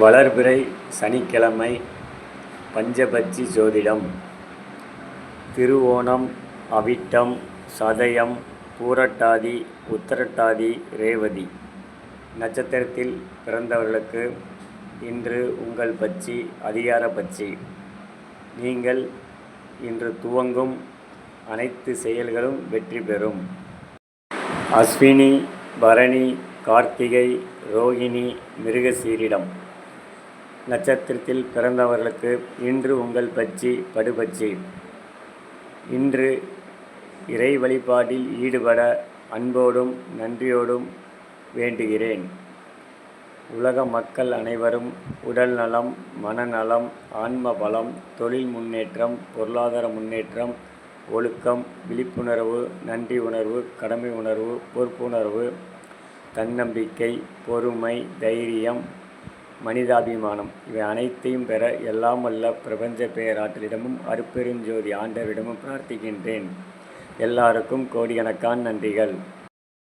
வளர்பிறை சனிக்கிழமை பஞ்சபட்சி ஜோதிடம். திருவோணம் அவிட்டம் சதயம் பூரட்டாதி உத்தரட்டாதி ரேவதி. நட்சத்திரத்தில் பிறந்தவர்களுக்கு இன்று உங்கள் பட்சி அதிகார பட்சி. நீங்கள் இன்று துவங்கும் அனைத்து செயல்களும் வெற்றி பெறும். அஸ்வினி பரணி கார்த்திகை ரோகிணி மிருகசீரிடம். நட்சத்திரத்தில் பிறந்தவர்களுக்கு இன்று உங்கள் பச்சி படுபச்சி இன்று இறை வழிபாட்டில் ஈடுபட அன்போடும் நன்றியோடும் வேண்டுகிறேன். உலக மக்கள் அனைவரும் உடல் நலம் மனநலம் ஆன்ம பலம் தொழில் முன்னேற்றம் பொருளாதார முன்னேற்றம் ஒழுக்கம் விழிப்புணர்வு நன்றி உணர்வு கடமை உணர்வு பொறுப்புணர்வு தன்னம்பிக்கை பொறுமை தைரியம் மனிதாபிமானம். இவை அனைத்தையும் பெற எல்லாம் வல்ல பிரபஞ்ச பேராற்றலிடமும் அருப்பெருஞ்சோதி ஆண்டவரிடமும் பிரார்த்திக்கின்றேன். எல்லாருக்கும் கோடிக்கணக்கான நன்றிகள்.